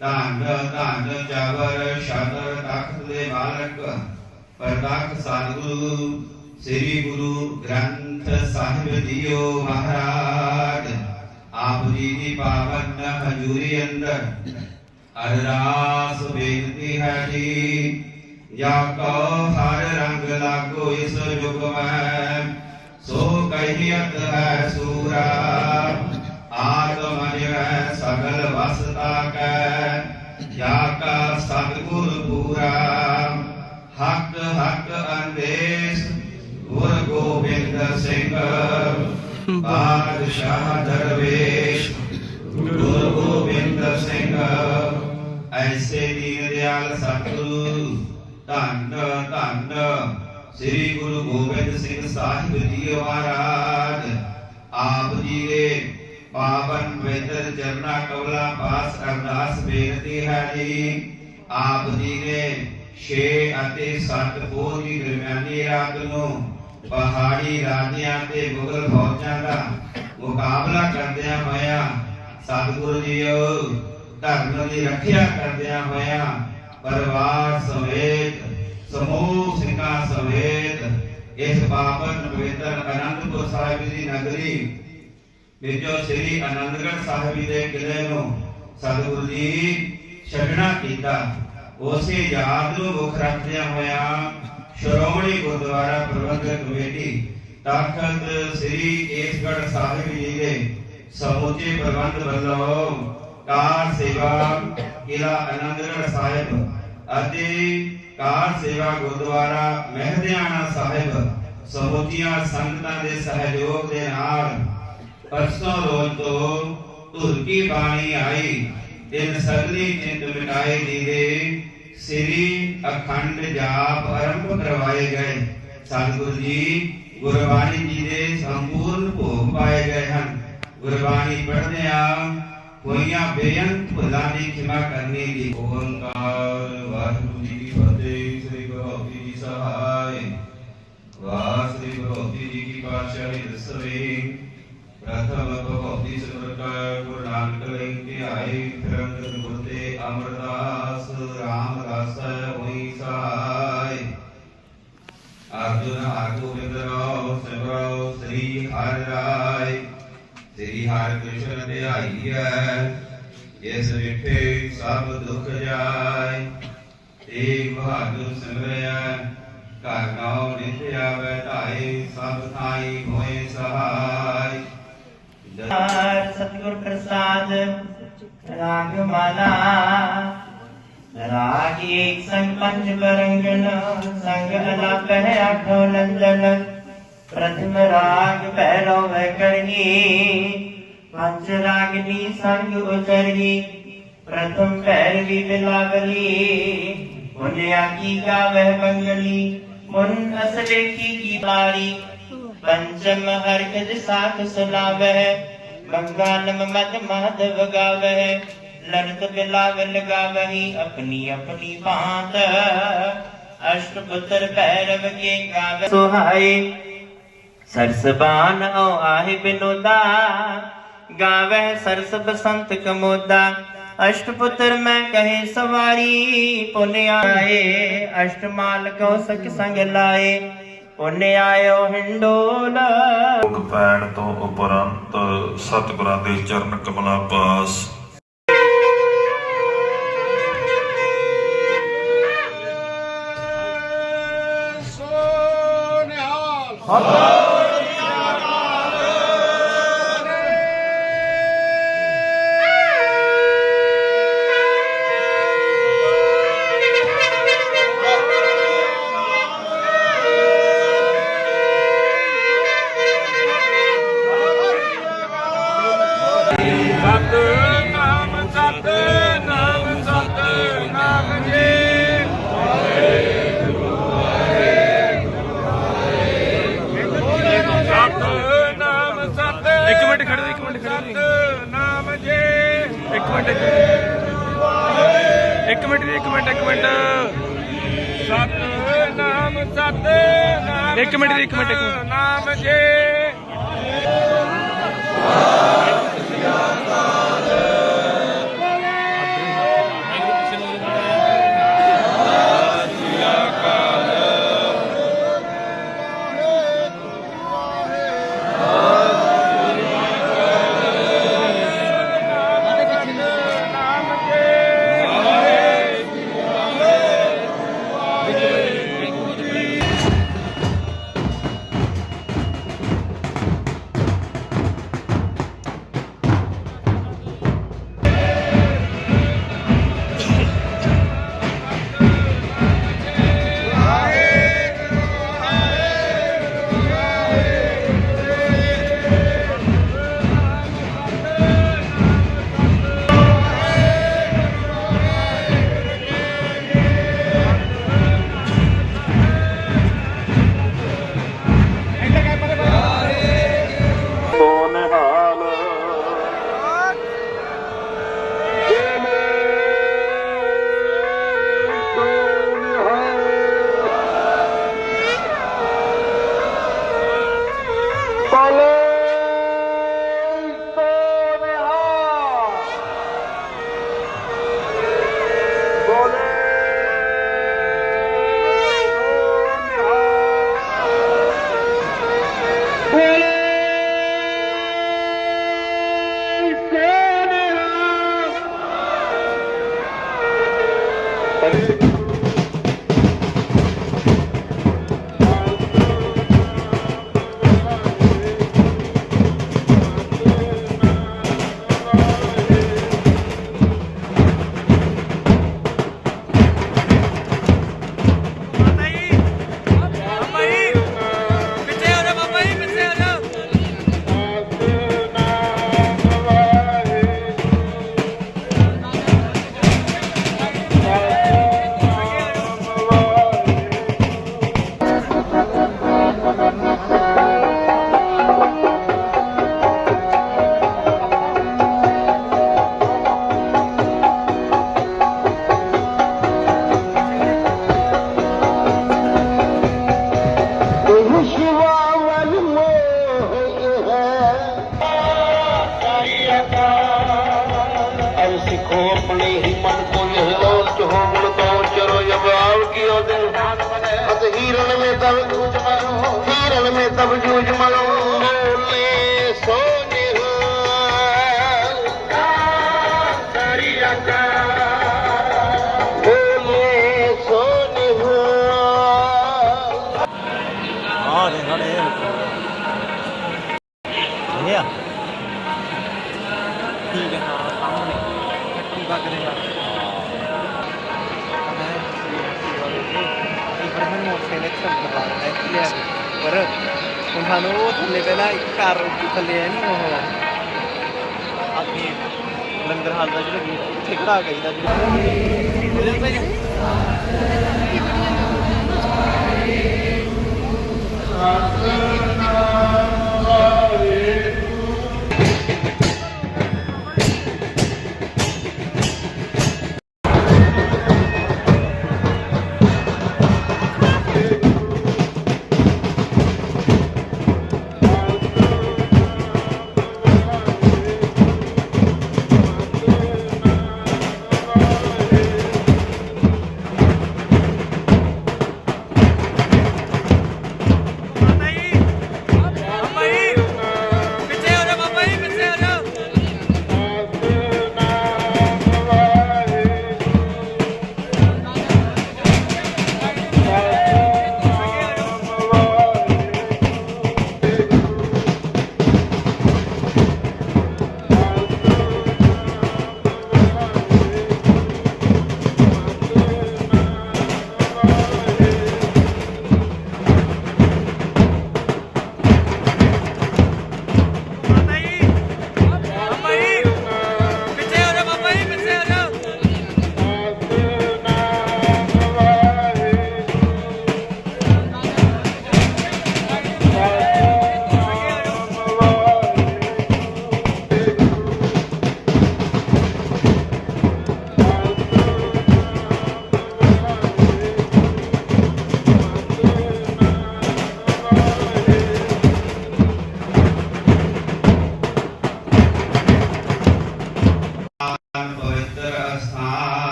ਧੰਨ ਧੰਨ ਜਬਰ ਸ਼ਦਰ ਤਖਤ ਦੇ ਮਾਲਕ ਪ੍ਰਤੱਖ ਸਤਿਗੁਰੂ ਸ੍ਰੀ ਗੁਰੂ ਗ੍ਰੰਥ ਸਾਹਿਬ ਜੀਓ ਮਹਾਰਾਜ ਆਪ ਜੀ ਦੀ ਪਾਵਨ ਹਜ਼ੂਰੀ ਅੰਦਰ ਅਰਦਾਸ ਬੇਨਤੀ ਹੈ ਜੀ ਜਾ ਕੋ ਹਰ ਰੰਗ ਲਾਗੋ ਇਸ ਯੁਗ ਮੈਂ ਸੋ ਕਹੀਅਤ ਹੈ ਸੂਰਾ ਆਤਮ ਹੈ ਸਗਲ ਵਸਤਾ ਕੈ ਜਾ ਕਾ ਸਤਿਗੁਰ ਪੂਰਾ ਹੱਕ ਹੱਕ ਅੰਦੇਸ ਗੁਰ ਗੋਬਿੰਦ ਸਿੰਘ ਬਾਦਸ਼ਾਹ ਦਰਵੇਸ਼ ਗੁਰੂ ਗੋਬਿੰਦ ਸਿੰਘ ਐਸੇ ਦੀਨ ਦਿਆਲ ਸਤਿਗੁਰੂ ਧੰਨ ਧੰਨ ਸ੍ਰੀ ਗੁਰੂ ਗੋਬਿੰਦ ਸਿੰਘ ਸਾਹਿਬ ਜੀ ਮਹਾਰਾਜ ਆਪ ਜੀ ਦੇ ਪਾਵਨ ਪਵਿੱਤਰ ਚਰਨਾ ਕਵਲਾ ਪਾਸ ਅਰਦਾਸ ਬੇਨਤੀ ਹੈ ਜੀ। ਆਪ ਜੀ ਨੇ 6 ਅਤੇ 7 ਪੋਹ ਦੀ ਦਰਮਿਆਨੀ ਰਾਤ ਨੂੰ ਪਹਾੜੀ ਰਾਜਿਆਂ ਤੇ ਮੁਗਲ ਫੌਜਾਂ ਦਾ ਮੁਕਾਬਲਾ ਕਰਦਿਆਂ ਹੋਇਆਂ ਸਤਿਗੁਰੂ ਜੀਓ, ਧਰਮ ਦੀ ਰੱਖਿਆ ਕਰਦਿਆਂ ਹੋਇਆਂ ਪਰਿਵਾਰ ਸਮੇਤ, ਸਮੂਹ ਸਿੰਘਾਂ ਸਮੇਤ ਇਸ ਪਾਵਨ ਪਵਿੱਤਰ ਅਨੰਦਪੁਰ ਸਾਹਿਬ ਦੀ ਨਗਰੀ ਵਿੱਚੋਂ ਸ੍ਰੀ ਆਨੰਦਗੜ੍ਹ ਸਾਹਿਬ ਜੀ ਦੇ ਕਿਲੇ ਨੂੰ ਸਤਿਗੁਰੂ ਜੀ ਛੱਡਣਾ ਕੀਤਾ। ਉਸੇ ਯਾਦ ਨੂੰ ਮੁੱਖ ਰੱਖਦਿਆਂ ਹੋਇਆਂ ਸ਼੍ਰੋਮਣੀ ਗੁਰਦੁਆਰਾ ਪ੍ਰਬੰਧਕ ਕਮੇਟੀ ਤਖਤ ਸ੍ਰੀ ਕੇਸਗੜ੍ਹ ਸਾਹਿਬ ਜੀ ਦੇ ਸਮੁੱਚੇ ਪ੍ਰਬੰਧ ਵੱਲੋਂ ਕਾਰ ਸੇਵਾ ਕਿਲਾ ਆਨੰਦਗੜ੍ਹ ਸਾਹਿਬ ਅਤੇ ਕਾਰ ਸੇਵਾ ਗੁਰਦੁਆਰਾ ਮਹਿਦਿਆਣਾ ਸਾਹਿਬ ਸਮੁੱਚੀਆਂ ਸੰਗਤਾਂ ਦੇ ਸਹਿਯੋਗ ਦੇ ਨਾਲ ਪਰਸੋਂ ਰੋਜ਼ ਤੋਂ ਧੁਰਕੀ ਬਾਣੀ ਆਈ, ਦਿਨ ਸਗਲੀ ਚਿੰਤ ਮਿਟਾਏ ਦੀਦੇ ਸ੍ਰੀ ਅਖੰਡ ਜਾਪ ਆਰੰਭ ਕਰਵਾਏ ਗਏ। ਸਤਿਗੁਰੂ ਜੀ, ਗੁਰਬਾਣੀ ਜੀ ਦੇ ਸੰਪੂਰਨ ਭੋਗ ਪਾਏ ਗਏ ਹਨ। ਗੁਰਬਾਣੀ ਪੜ੍ਹਦੇ ਆ ਹੋਈਆਂ ਬੇਅੰਤ ਭੁੱਲਾਂ ਦੀ ਖਿਮਾ ਕਰਨੀ ਦੀ। ਓੰਕਾਰ, ਵਾਹਿਗੁਰੂ ਜੀ ਕੀ ਫਤਿਹ, ਸ੍ਰੀ ਗੁਰੂ ਜੀ ਸਹਾਇ ਵਾਹ ਜੀ ਕੀ ਪਾਤਸ਼ਾਹੀ ਦਸਵੇਂ ਪ੍ਰਥਮ ਭਗਵਤੀ ਸਿਮਰਤ ਗੁਰੂ ਨਾਨਕ ਲਈ ਕੇ ਆਏ ਫਿਰੰਗ ਗੁਰ ਤੇ ਅਮਰਦਾਸ ਰਾਮਦਾਸ ਹੋਈ ਸਹਾਇ ਅਰਜੁਨ ਆਗੂ ਵਿਦਰੋ ਸਿਮਰੋ ਸ੍ਰੀ ਹਰਿ ਰਾਇ ਸ੍ਰੀ ਹਰਿ ਕ੍ਰਿਸ਼ਨ ਧਿਆਈਐ ਇਸ ਵਿਠੇ ਸਭ ਦੁਖ ਜਾਏ ਏਕ ਬਹਾਦਰ ਸਿਮਰਿਆ ਘਰ ਨਾਉ ਨਿਤ ਆਵੈ ਧਾਏ ਸਭ ਥਾਈ ਹੋਏ ਸਹਾਈ ਸਤਿਗੁਰ ਪ੍ਰਸਾਦ ਰਾਗ ਮਾਲਾ ਰਾਗ ਏਕ ਸੰਗ ਪੰਜ ਬਰੰਗਨ ਸੰਗ ਅਲਪ ਹੈ ਆਠੋ ਨੰਦਨ। ਪ੍ਰਥਮ ਰਾਗ ਭੈਰੋ ਵੈ ਕਰਨੀ, ਪੰਜ ਰਾਗਨੀ ਸੰਗ ਉਚਰਗੀ ਪ੍ਰਥਮ ਭੈਰਵੀ ਬਿਲਾਵਲੀ ਪੁਨਿਆ ਕੀ ਗਾਵਹਿ ਬੰਗਲੀ ਮੁਨ ਅਸਲੇ ਕੀ ਕੀ ਬਾਰੀ ਪੰਚਮ ਹਰਿ ਸਾਖ ਸੁਨਾਵਹਿ ਮੰਗਾਨਮ ਮਦ ਮਾਧਵ ਗਾਵਹਿ ਲੜਤ ਬਿਲਾਵ ਲਗਾਵਹੀ ਆਪਣੀ ਆਪਣੀ ਬਾਤ ਅਸ਼ਟ ਪੁੱਤਰ ਭੈਰਵ ਕੇ ਗਾਵ। ਸੁਹਾਏ, ਸਰਸਬਾਨ ਓ ਆਹਿ ਬਿਨੋਦਾ ਗਾਵਹਿ ਸਰਸ ਬਸੰਤ ਕਮੋਦਾ ਅਸ਼ਟ ਪੁੱਤਰ ਮੈਂ ਕਹੇ ਸਵਾਰੀ ਪੁਨ ਆਏ ਅਸ਼ਟ ਮਾਲ ਕੋ ਆਇਓ ਹਿੰਡੋਲ। ਭੋਗ ਪੈਣ ਤੋਂ ਉਪਰੰਤ ਸਤਿਗੁਰਾਂ ਦੇ ਚਰਨ ਕਮਲਾਂ ਪਾਸ। ਸਤ ਇੱਕ ਮਿੰਟ ਇੱਕ ਮਿੰਟ। ਨਾਮ ਜੀ Yeah. Brother ਸਾਨੂੰ ਉਹ ਥੱਲੇ ਪਹਿਲਾਂ ਇੱਕ ਘਰ ਥੱਲੇ ਹੈ ਨਹੀਂ ਉਹ। ਅੱਗੇ ਲੰਗਰ ਹਾਲ ਦਾ ਜਿਹੜਾ ਗੇਟ ਉੱਥੇ ਖੜਾ ਗਈਦਾ ਜਿਹੜਾ। ਪਵਿੱਤਰ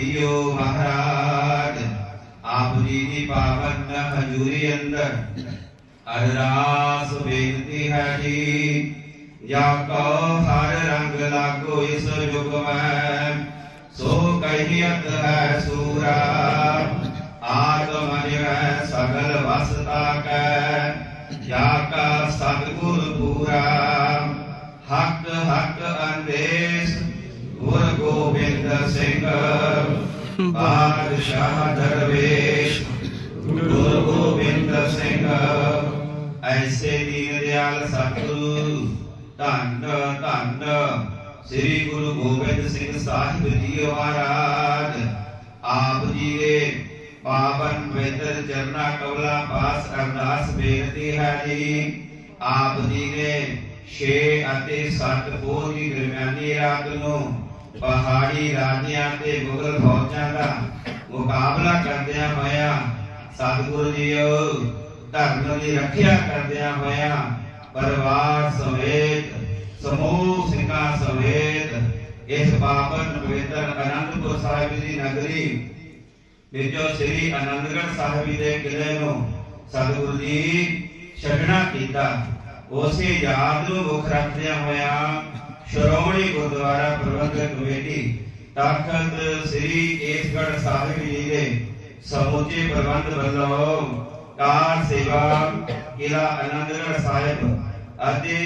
ਜੀਓ ਮਹਾਰਾਜ ਆਪ ਜੀ ਦੀ ਪਾਵਨ ਹਜ਼ੂਰੀ ਅੰਦਰ ਅਰਦਾਸ ਬੇਨਤੀ ਹੈ ਜੀ ਜਾ ਕੋ ਹਰ ਰੰਗ ਲਾਗੋ ਇਸ ਯੁਗ ਮੈਂ ਸੋ ਕਹੀਅਤ ਹੈ ਸੂਰਾ ਆਤਮ ਹੈ ਸਗਲ ਵਸਤਾ ਕੈ ਜਾ ਕਾ ਸਤਿਗੁਰ ਪੂਰਾ ਹੱਕ ਹੱਕ ਅੰਦੇਸ ਗੁਰ ਗੋਬਿੰਦ ਸਿੰਘ ਬਾਦਸ਼ਾਹ ਦਰਵੇਸ਼ ਗੁਰੂ ਗੋਬਿੰਦ ਸਿੰਘ ਐਸੇ ਦੀਨ ਦਿਆਲ ਸਤਿਗੁਰੂ ਧੰਨ ਧੰਨ ਸ੍ਰੀ ਗੁਰੂ ਗੋਬਿੰਦ ਸਿੰਘ ਸਾਹਿਬ ਜੀ ਮਹਾਰਾਜ ਆਪ ਜੀ ਦੇ ਪਾਵਨ ਪਵਿੱਤਰ ਚਰਨਾ ਕਵਲਾ ਪਾਸ ਅਰਦਾਸ ਬੇਨਤੀ ਹੈ ਜੀ ਆਪ ਜੀ ਨੇ 6 ਅਤੇ 7 ਪੋਹ ਦੀ ਦਰਮਿਆਨੀ ਰਾਤ ਨੂੰ ਪਹਾੜੀ ਰਾਜਿਆਂ ਤੇ ਮੁਗਲ ਫੌਜਾਂ ਦਾ ਮੁਕਾਬਲਾ ਕਰਦਿਆਂ ਹੋਇਆਂ ਸਤਿਗੁਰੂ ਜੀਓ ਧਰਮ ਦੀ ਰੱਖਿਆ ਕਰਦਿਆਂ ਹੋਇਆਂ ਪਰਿਵਾਰ ਸਮੇਤ, ਸਮੂਹ ਸਿੰਘਾਂ ਸਮੇਤ ਇਸ ਪਾਵਨ ਪਵਿੱਤਰ ਅਨੰਦਪੁਰ ਸਾਹਿਬ ਦੀ ਨਗਰੀ ਵਿੱਚੋਂ ਸ੍ਰੀ ਆਨੰਦਗੜ੍ਹ ਸਾਹਿਬ ਦੇ ਕਿਲੇ ਨੂੰ ਸਤਿਗੁਰੂ ਜੀ ਛੱਡਣਾ ਕੀਤਾ। ਉਸੇ ਯਾਦ ਨੂੰ ਮੁੱਖ ਰੱਖਦਿਆਂ ਹੋਇਆਂ ਸ਼੍ਰੋਮਣੀ ਗੁਰਦੁਆਰਾ ਪ੍ਰਬੰਧਕ ਕਮੇਟੀ ਤਖਤ ਸ੍ਰੀ ਕੇਸਗੜ੍ਹ ਸਾਹਿਬ ਜੀ ਦੇ ਸਮੁੱਚੇ ਪ੍ਰਬੰਧ ਵੱਲੋਂ ਕਾਰ ਸੇਵਾ ਕਿਲਾ ਆਨੰਦਗੜ੍ਹ ਸਾਹਿਬ ਅਤੇ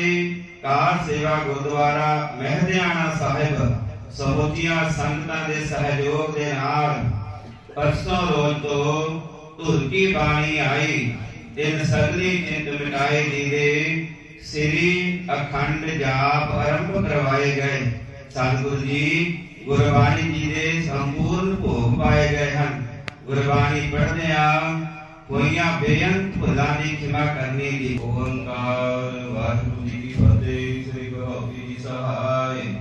ਕਾਰ ਸੇਵਾ ਗੁਰਦੁਆਰਾ ਮਹਿਦਿਆਣਾ ਸਾਹਿਬ ਸਮੁੱਚੀਆਂ ਸੰਗਤਾਂ ਦੇ ਸਹਿਯੋਗ ਦੇ ਨਾਲ ਪਰਸੋਂ ਰੋਜ਼ ਤੋਂ ਧੁਰਕੀ ਬਾਣੀ ਆਈ ਤਿੰਨ ਸਗਲੀ ਚਿੰਤ ਮਿਟਾਏ ਜੀ ਦੇ ਸ੍ਰੀ ਅਖੰਡ ਜਾਪ ਆਰੰਭ ਕਰਵਾਏ ਗਏ। ਸਤਿਗੁਰੂ ਜੀ, ਗੁਰਬਾਣੀ ਜੀ ਦੇ ਸੰਪੂਰਨ ਭੋਗ ਪਾਏ ਗਏ ਹਨ। ਗੁਰਬਾਣੀ ਪੜ੍ਹਦੇ ਆ ਹੋਈਆਂ ਬੇਅੰਤ ਭੁੱਲਾਂ ਦੀ ਖਿਮਾ ਕਰਨੀ ਦੀ ਓੰਕਾਰ, ਵਾਹਿਗੁਰੂ ਜੀ ਕੀ ਫਤਿਹ, ਸ੍ਰੀ ਗੁਰੂ ਜੀ ਸਹਾਇ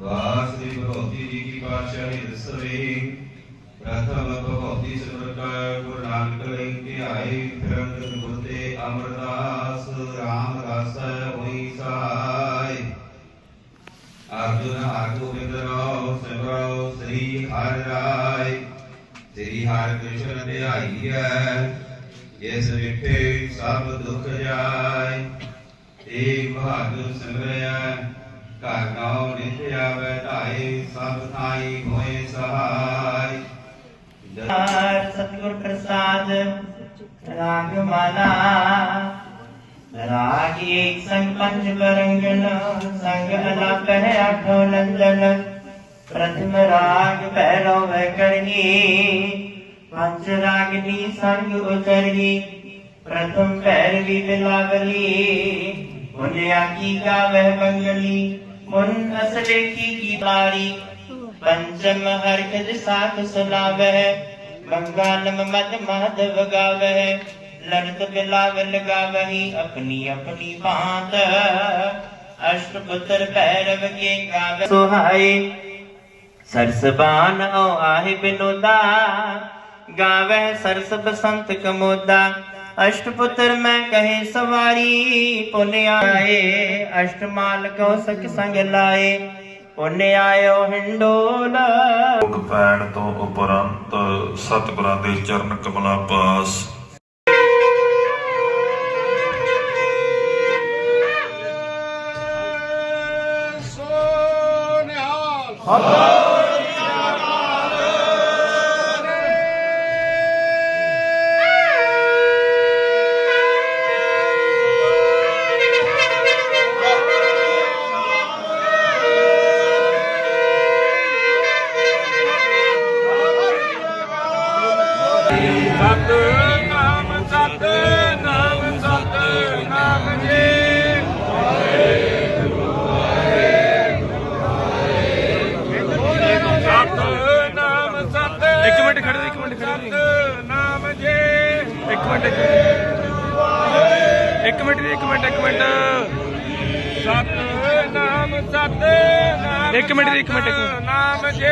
ਵਾਹਿਗੁਰੂ ਸ੍ਰੀ ਗੁਰੂ ਜੀ ਕੀ ਪਾਤਸ਼ਾਹੀ ਦਸਵੇ ਪ੍ਰਥਮ ਭਗਵਤੀ ਸਿਮਰਤ ਗੁਰੂ ਨਾਨਕ ਲਈ ਧਿਆਏ ਫਿਰੰਤ ਗੁਰਤੇ ਅਮਰਦਾਸ ਸ੍ਰੀ ਧਿਆਈਐ ਇਸ ਵਿਠੇ ਸਭ ਦੁਖ ਜਾਏ ਏਕ ਬਹਾਦਰ ਸਿਮਰਿਆ ਘਰ ਨਾਉ ਨਿਤ ਆਵੈ ਧਾਏ ਸਭ ਥਾਈ ਹੋਏ ਸਹਾਈ ਸਤਿਗੁਰ ਪ੍ਰਸਾਦ ਰਾਗ ਮਾਲਾ ਰਾਗ ਏਕ ਸੰਗ ਪੰਜ ਬਰੰਗਨ ਸੰਗ ਅਲਪ ਹੈ ਆਠੋ ਨੰਦਨ ਪ੍ਰਥਮ ਰਾਗ ਭੈਰਵ ਵੈ ਕਰਨੀ ਪੰਜ ਰਾਗਨੀ ਸੰਗ ਉਚਰਗੀ ਪ੍ਰਥਮ ਭੈਰਵੀ ਬਿਲਾਵਲੀ। ਮੁਨਿਆ ਕੀ ਗਾਵਹਿ ਬੰਗਲੀ ਮੁਨ ਅਸਲੇ ਕੀ ਕੀ ਬਾਰੀ। ਪੰਚਮ ਹਰਿ ਸਾਖ ਸੁਨਾਵਹਿ ਮੰਗਲਮ ਮਦ ਮਾਧਵ ਗਾਵਹਿ। ਲੜਤ ਬਿਲਾਵ ਲਗਾਵਹੀ ਆਪਣੀ ਆਪਣੀ ਬਾਤ ਅਸ਼ਟ ਭੈਰਵ ਕੇ ਗਾਵ ਸੁਹਾਏ, ਸਰਸਬਾਨ ਓ ਆਹੇ ਬਿਨੋਦਾ। ਗਾਵਹਿ ਸਰਸ ਬਸੰਤ ਕਮੋਦਾ। ਅਸ਼ਟ ਪੁੱਤਰ ਮੈਂ ਕਹੇ ਸਵਾਰੀ ਪੁਨ ਆਏ। ਅਸ਼ਟ ਮਾਲ ਕੋ ਸਖ ਸੰਗ ਲਾਏ। ਪੁਨ ਆਇਓ ਹਿੰਡੋਲਾ। ਭੋਗ ਪੈਣ ਤੋਂ ਉਪਰੰਤ ਸਤਿਗੁਰਾਂ ਦੇ ਚਰਨ ਕਮਲਾਂ ਪਾਸ। ਸੋ ਨਿਹਾਲ। ਖੜੋ ਜੀ। ਸਤ ਨਾਮ ਜੀ ਇੱਕ ਮਿੰਟ ਇੱਕ ਮਿੰਟ ਇੱਕ ਮਿੰਟ ਇੱਕ ਮਿੰਟ ਇੱਕ ਮਿੰਟ ਸਤ ਨਾਮ ਸਤ ਨਾਮ ਇੱਕ ਮਿੰਟ, ਇੱਕ ਮਿੰਟ, ਇੱਕ ਮਿੰਟ। ਨਾਮ ਜੀ